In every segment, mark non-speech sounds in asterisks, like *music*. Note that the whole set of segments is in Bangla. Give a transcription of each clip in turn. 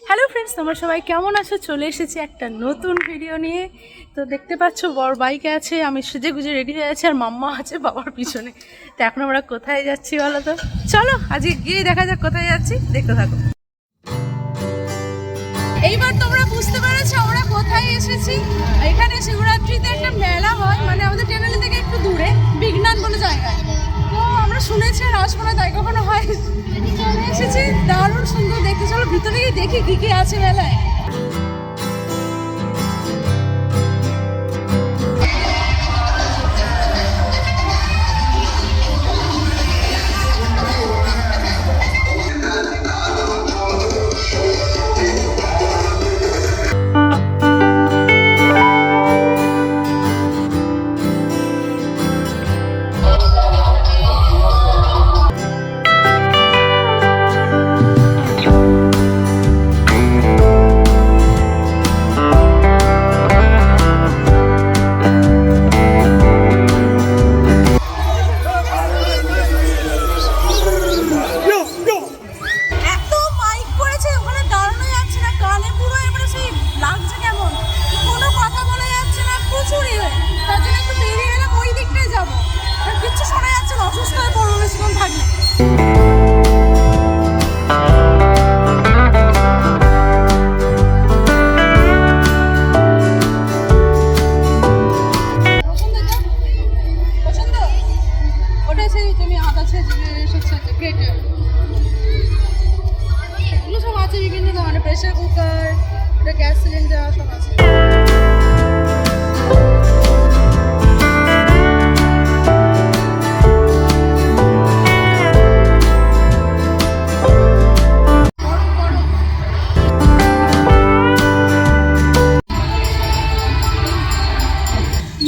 হ্যালো ফ্রেন্ডস তোমরা সবাই কেমন আছো? চলে এসেছি একটা নতুন ভিডিও নিয়ে। তো দেখতে পাচ্ছ বড় বাইকে আছে, আমি সেজে গুজে রেডি হয়ে আছি, আর মাম্মা আছে বাবার পিছনে। তো এখন আমরা কোথায় যাচ্ছি বলো তো? চলো, আজকে গিয়ে দেখা যাক কোথায় যাচ্ছি। দেখতে থাকো। এইবার তোমরা বুঝতে পেরেছ আমরা কোথায় এসেছি। এখানে শিবরাত্রিতে একটা মেলা হয় মানে আমাদের টেনালি থেকে একটু দূরে বিঘ্নান বলে জায়গায়। তো আমরা শুনেছি রাসমোনা তাই কখনো হয় ভিতরে গিয়ে দেখি কি কি আছে মেলায়।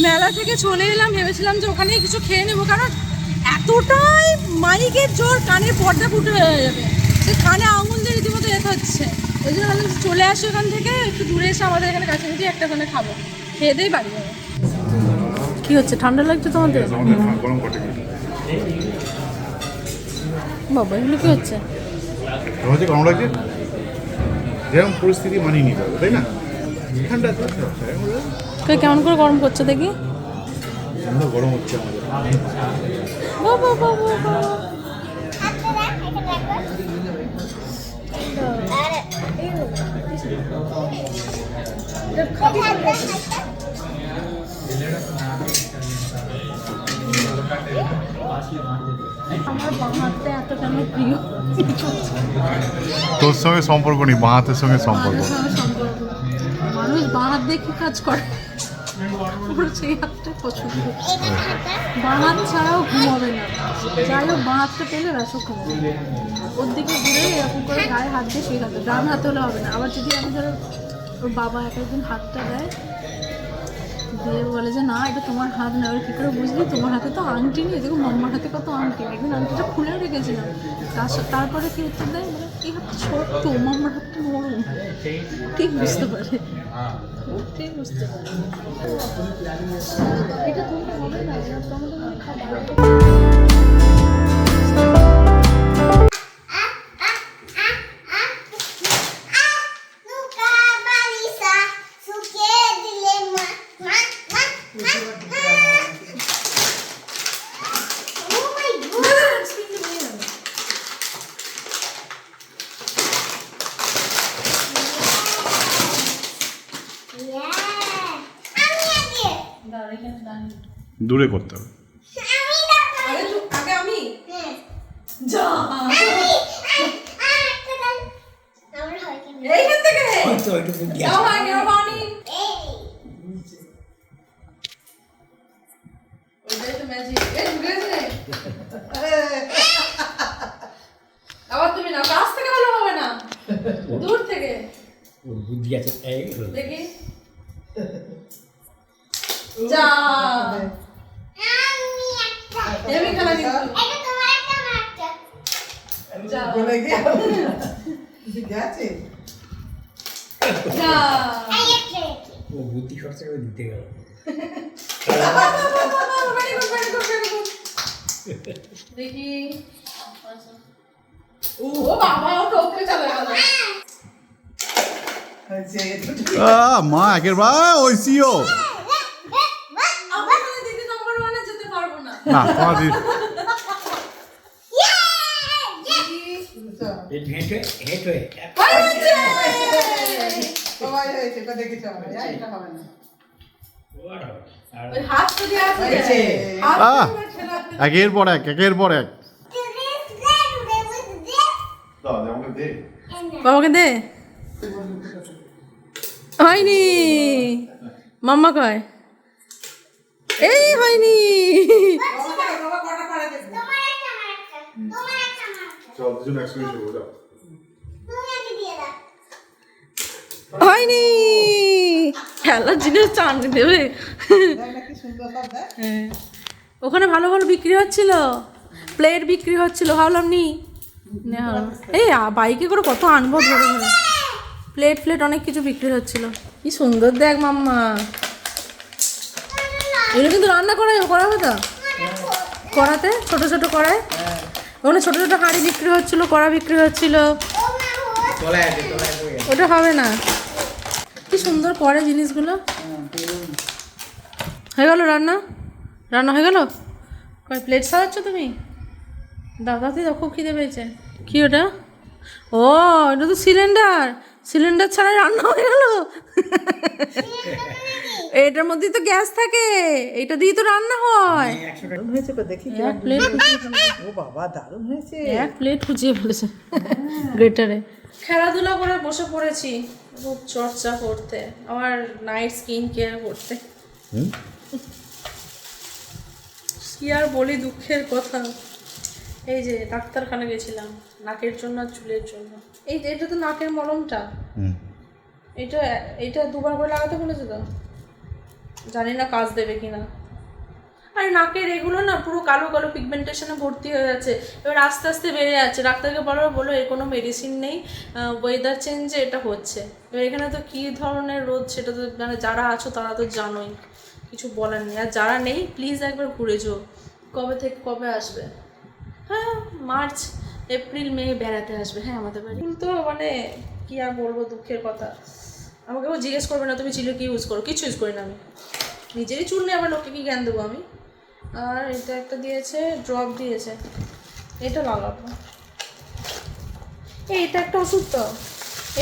মেলা থেকে চলে এলাম, ভেবেছিলাম যে ওখানেই কিছু খেয়ে নেব, কারণ এতটাই মাইকের জোর কানের পর্দা ফুটে হয়ে যাবে। সে কানে আঙুল দিয়ে রীতিমতো এ হচ্ছে ওই জন্য ভাবলাম চলে আসো এখান থেকে একটু দূরে এসে আমাদের এখানে কাছাকাছি একটা ওখানে খাব। খেয়ে দিয়েই বাড়ি যাব। কি হচ্ছে? ঠান্ডা লাগছে তোমাদের? গরম করতে বাবা এগুলো কি হচ্ছে? তোমার গরম লাগছে? যেরকম পরিস্থিতি মানিয়ে নিতে হবে তাই না? ঠান্ডা তো কেমন করে গরম করছে দেখি? ঠান্ডা গরম হচ্ছে আমাদের। বাবা বাবা বাবা আমার বাঁ হাতটা এত কেন প্রিয় তোর সঙ্গে সম্পর্ক নেই বাঁ হাতের সঙ্গে সম্পর্ক। মানুষ বাঁ হাত দেখে কাজ করে? সেই হাতটা ছাড়াও ঘুমাবে না। যাই হোক বাঁ হাতটা পেলে ঘুমাবে। ওর দিকে ঘুরে এরকম করে গায়ে হাত দিয়ে থাকবে। ডান হাতে হলে হবে না। আবার যদি আমি ধরো ওর বাবা এক একদিন হাতটা দেয়। দিয়ে বলে যে, না, এটা তোমার হাত না। এবার কী করে বুঝলি? তোমার হাতে তো আংটি নেই। দেখো মাম্মার হাতে কত আংটি। একদিন আংটিটা খুলে রেখেছিলাম। তার তারপরে কি উত্তর দেয় বলে এই হাতটা ছোট্ট মাম্মার হাতটা নরম। ঠিক বুঝতে পারে। ঠিক বুঝতে এটা হবে না তোমাদের মনে খাবার Nunca baliza, su que dilema. Ma, ma, ma, ma. Oh my god. Yeah. আমি আগে দাঁড়া এখানে দাঁড়িয়ে দূরে করতে হবে আমি দেখো আগে তো- আগে আমি হ্যাঁ যা আমি আর একটা গান আমার হয় কি না এইখান থেকে যাও আগে বানি এই ওইটাই তো ম্যাজিক এই ঢুকে গেছে আবার তুমি থেকে হবে না। দূর থেকে। দেখি। যা। আমি খেলা গেছে। ও বুদ্ধি খরচা করে দিতে গেল. দেখি। ও বাবা ও চলে গেল। মা একের বা ওইসিও ঠেলা ঠেলি। একের পর এক একের পর এক। বাবাকে দে। হয়নি। মাম্মা কয়? এই হয়নি। হয়নি। খেলার জিনিস চান দেবে। ওখানে ভালো ভালো বিক্রি হচ্ছিল। প্লেট বিক্রি হচ্ছিল ভাবলাম নি। এই বাইকে করে কত আনব ধরে প্লেট ফ্লেট অনেক কিছু বিক্রি হচ্ছিল। কি সুন্দর দেখ মাম্মা। এগুলো কিন্তু রান্না করা করা হবে তো কড়াতে ছোট ছোট কড়াই ওখানে ছোট ছোট হাঁড়ি বিক্রি হচ্ছিল, কড়া বিক্রি হচ্ছিল। ওটা হবে না। কি সুন্দর করে জিনিসগুলো। হয়ে গেল রান্না? রান্না হয়ে গেল? কয় প্লেট সাজাচ্ছ তুমি? দাদাতে দাও খুব খিদে পেয়েছে। কি ওটা? ও, এটা তো সিলিন্ডার সিলিন্ডার ছাড়াই রান্না হয়ে গেল। *laughs* এটার মধ্যেই তো গ্যাস থাকে এটা দিয়ে তো রান্না হয়। হয়েছে দেখি এক প্লেট ও বাবা দারুণ হয়েছে। এক প্লেট খুঁজিয়ে ফেলেছে গ্রেটারে। খেলাধুলা করে বসে পড়েছি খুব চর্চা করতে আমার নাইট স্কিন কেয়ার করতে। কি আর বলি দুঃখের কথা। এই যে ডাক্তারখানা গেছিলাম নাকের জন্য আর চুলের জন্য। এই যে এটা তো নাকের মলমটা। হুম। এটা এটা দুবার করে লাগাতে বলেছে তো? জানি না কাজ দেবে কি না আর নাকের এগুলো না পুরো কালো কালো পিগমেন্টেশনে ভর্তি হয়ে যাচ্ছে। এবার আস্তে আস্তে বেড়ে যাচ্ছে। ডাক্তারকে বলো বলো, এর কোনো মেডিসিন নেই। ওয়েদার চেঞ্জে এটা হচ্ছে। এবার এখানে তো কী ধরনের রোদ সেটা তো মানে যারা আছো তারা তো জানোই। কিছু বলার নেই। আর যারা নেই প্লিজ একবার ঘুরে যাও। কবে থেকে কবে আসবে? হ্যাঁ মার্চ, এপ্রিল, মে বেড়াতে আসবে। হ্যাঁ আমাদের বাড়ি। তো মানে কী আর বলব দুঃখের কথা। আমাকে ও জিজ্ঞেস করবে না, তুমি চিলে কি ইউজ করো? কিছু ইউজ করি না আমি। নিজেরই চুল নেই আবার লোককে কি জ্ঞান দেবো আমি? আর এটা একটা দিয়েছে ড্রপ দিয়েছে। এটা লাগাবো। এই এটা একটা ওষুধ তো।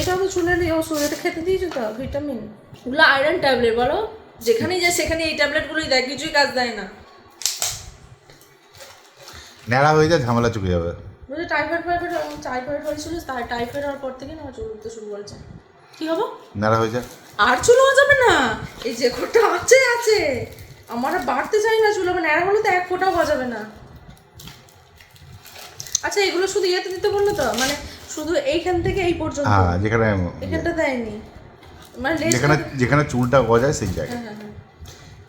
এটাও তো চুলের ওষুধ এটা খেতে দিয়েছ তো ভিটামিন? ওগুলো আয়রন ট্যাবলেট বলো। যেখানেই যায় সেখানে এই ট্যাবলেটগুলোই দেয় কিছুই কাজ দেয় না। ন্যাড়া হয়ে যায় ঝামেলা চুকে যাবে। বলছে টাইফয়েড ফাইফয়েড টাইফয়েড হয়েছিল তাই টাইফয়েড হওয়ার পর থেকে না আমার চুল উঠতে শুরু করেছে। কি হব? ন্যাড়া হয়ে যায়। আর চুল যাবে না। এই যে ফোটা আছে আছে। আমার বাড়তে চাই না চুল মানে ন্যাড়া হলে তো এক ফোটাও হওয়া যাবে না। আচ্ছা এগুলো শুধু ইয়েতে দিতে বলল তো? মানে শুধু এইখান থেকে এই পর্যন্ত? হ্যাঁ যেখানে এখানটা দেয়নি। মানে যেখানে যেখানে চুলটা গজায় সেই জায়গায়। হ্যাঁ হ্যাঁ। হ্যাঁ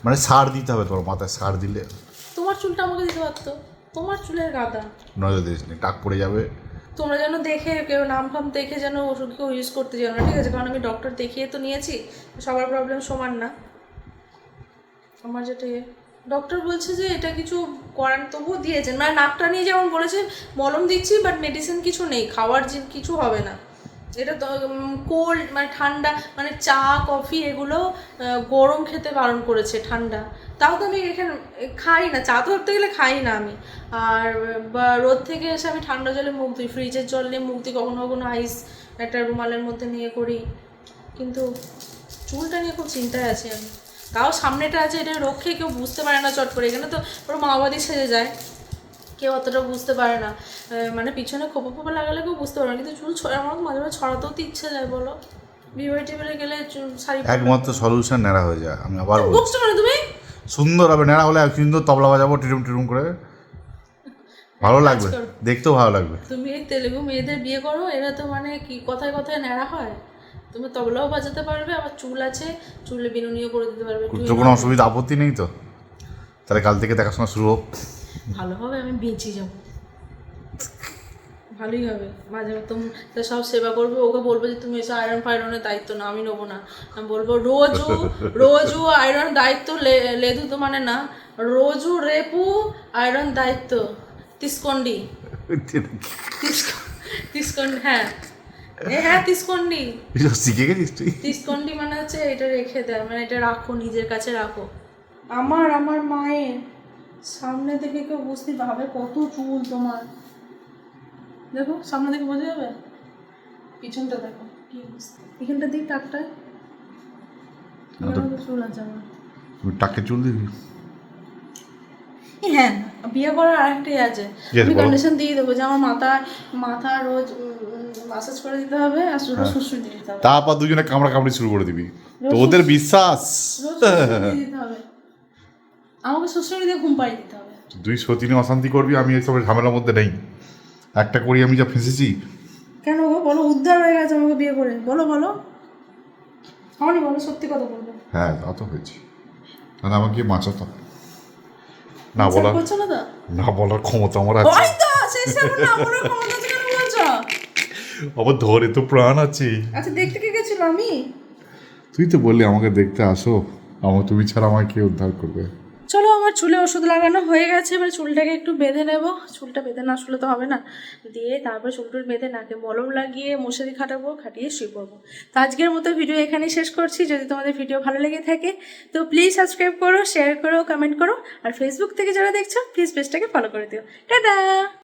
মানে সার দিতে হবে তোমার মাথায় সার দিলে। তোমার চুলটা আমাকে দিতে পারতো। তোমার চুলের গাদা। নজর দিস টাক পড়ে যাবে। তোমরা যেন দেখে, কেউ নাম ফাম দেখে যেন ওষুধ কেউ ইউজ করতে যেও না, ঠিক আছে? কারণ আমি ডক্টর দেখিয়ে তো নিয়েছি, সবার প্রবলেম সমান না। আমার যেটা ইয়ে ডক্টর বলছে যে এটা কিছু করার তবুও দিয়েছেন। মানে নাকটা নিয়ে যেমন বলেছে, মলম দিচ্ছি বাট মেডিসিন কিছু নেই, খাওয়ার কিছু হবে না। এটা তো কোল্ড মানে ঠান্ডা মানে চা কফি এগুলো গরম খেতে বারণ করেছে ঠান্ডা। তাও তো আমি এখানে খাই না চা তো ধরতে গেলে খাই না আমি। আর বা রোদ থেকে এসে আমি ঠান্ডা জলে মুখ দিই ফ্রিজের জল নিয়ে মুখ দিই কখনো কখনো আইস একটা রুমালের মধ্যে নিয়ে করি। কিন্তু চুলটা নিয়ে খুব চিন্তায় আছি আমি। তাও সামনেটা আছে এটা রক্ষে কেউ বুঝতে পারে না চট করে। এখানে তো পুরো মাওবাদী সেজে যায়। কেউ অতটা বুঝতে পারে না। মানে পিছনে খোপা খোপা লাগালে কেউ বুঝতে পারে না। কিন্তু চুল আমার মাঝে মাঝে ছড়াতেও তো ইচ্ছে যায় বলো? বিয়ে টেবিলে গেলে চুল শাড়ি একমাত্র সলিউশন ন্যাড়া হয়ে যায়। আমি আবার বকছো মানে তুমি? সুন্দর হবে ন্যাড়া হলে সুন্দর তবলা বাজাবো টিরুম টিরুম করে। ভালো লাগবে দেখতেও ভালো লাগবে। তুমি এই তেলেগু মেয়েদের বিয়ে করো এরা তো মানে কি কথায় কথায় ন্যাড়া হয়। তুমি তবলাও বাজাতে পারবে আবার চুল আছে চুলে বিনুনিও করে দিতে পারবে তো কোনো অসুবিধা আপত্তি নেই তো? তাহলে কাল থেকে দেখাশোনা শুরু হোক। ভালো হবে আমি বেঁচে যাব। ভালোই হবে। মাঝে তুমি সব সেবা করবে ওকে বলব যে তুমি এসে আয়রন ফায়রনের দায়িত্ব না আমি নেব না। আমি বলব রোজু রোজু আয়রন দায়িত্ব লে- লেদু তো মানে না রোজু রেপু আয়রন দায়িত্ব তিসকন্ডি। তিসকন্ডি হ্যাঁ। এ হ্যাঁ তিসকন্ডি। শিখে গেছিস তুই? তিসকন্ডি মানে হচ্ছে এটা রেখে দেয় মানে এটা রাখো নিজের কাছে রাখো। আমার আমার মায়ের সামনে থেকে কেউ বুঝতে ভাবে কত চুল তোমার। দেখো সামনে থেকে বোঝা যাবে? পিছনটা দেখো কি এখানটা দিক টাকটায় এখানেও তো চুল আছে আমার। টাকে চুল দিবি হ্যাঁ বিয়ে করার আরেকটাই আছে। আমি কন্ডিশন দিয়ে দেবো যে আমার মাথা মাথা রোজ মাসাজ করে দিতে হবে আর হ্যাঁ। রোজ দিতে হবে। তারপর দুজনে কামড়া কামড়ি শুরু করে দিবি। তো ওদের বিশ্বাস? দিয়ে আমাকে শ্বশুরি দিয়ে ঘুম পাড়িয়ে দিতে হবে। দুই সতীনে অশান্তি করবি আমি এইসব ঝামেলার মধ্যে নেই। একটা করি আমি যা ফেঁসেছি? কেন গো? বলো উদ্ধার হয়ে গেছে আমাকে বিয়ে করে। বলো বলো। আমারই বলো সত্যি কথা বলবে। হ্যাঁ তা তো হয়েছে। না আমাকে বাঁচাতো না বলার না বলার ক্ষমতা আমার আছে। আবার ধরে তো প্রাণ আছে। আচ্ছা দেখতে কে গেছিল? আমি? তুই তো বললি আমাকে দেখতে আসো। আমার তুমি ছাড়া আমাকে কে উদ্ধার করবে? চলো আমার চুলে ওষুধ লাগানো হয়ে গেছে, এবার চুলটাকে একটু বেঁধে নেব। চুলটা বেঁধে না আসলে তো হবে না। দিয়ে তারপর চুল টুল বেঁধে নাকে মলম লাগিয়ে মশারি খাটাবো, খাটিয়ে শুয়ে পড়ব তো আজকের মতো ভিডিও এখানেই শেষ করছি। যদি তোমাদের ভিডিও ভালো লেগে থাকে, তো প্লিজ সাবস্ক্রাইব করো শেয়ার করো কমেন্ট করো। আর ফেসবুক থেকে যারা দেখছ প্লিজ পেজটাকে ফলো করে দিও। টাটা!